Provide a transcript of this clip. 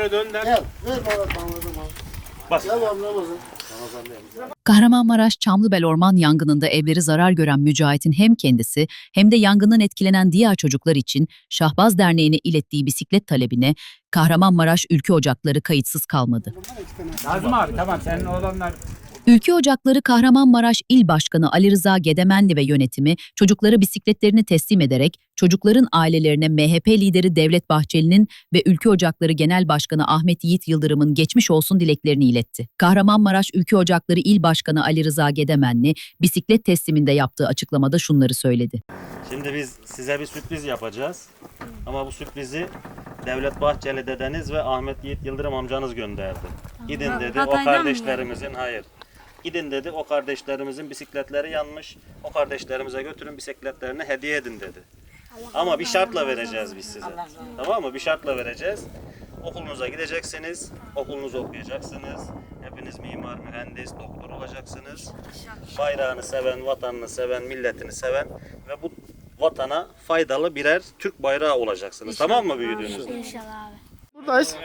Önüne dön der. Gel. Ver bana tanıdım abi. Bas. Gel abi Ramazan. Kahramanmaraş Çamlıbel Orman yangınında evleri zarar gören Mücahit'in hem kendisi hem de yangından etkilenen diğer çocuklar için Şahbaz Derneği'ne ilettiği bisiklet talebine Kahramanmaraş Ülke Ocakları kayıtsız kalmadı. Nazım abi tamam senin oğlanlar Ülke Ocakları Kahramanmaraş İl Başkanı Ali Rıza Gedemenli ve yönetimi çocuklara bisikletlerini teslim ederek çocukların ailelerine MHP lideri Devlet Bahçeli'nin ve Ülke Ocakları Genel Başkanı Ahmet Yiğit Yıldırım'ın geçmiş olsun dileklerini iletti. Kahramanmaraş Ülke Ocakları İl Başkanı Ali Rıza Gedemenli bisiklet tesliminde yaptığı açıklamada şunları söyledi. Şimdi biz size bir sürpriz yapacağız. Ama bu sürprizi Devlet Bahçeli dedeniz ve Ahmet Yiğit Yıldırım amcanız gönderdi. Gidin dedi o kardeşlerimizin hayır. Gidin dedi o kardeşlerimizin bisikletleri yanmış. O kardeşlerimize götürün bisikletlerini hediye edin dedi. Ama bir şartla vereceğiz biz size. Tamam mı? Bir şartla vereceğiz. Okulunuza gideceksiniz. Okulunuzu okuyacaksınız. Hepiniz mimar, mühendis, doktor olacaksınız. Bayrağını seven, vatanını seven, milletini seven ve bu vatana faydalı birer Türk bayrağı olacaksınız. Tamam mı büyüdüğünüzde? İnşallah abi. Buradayız.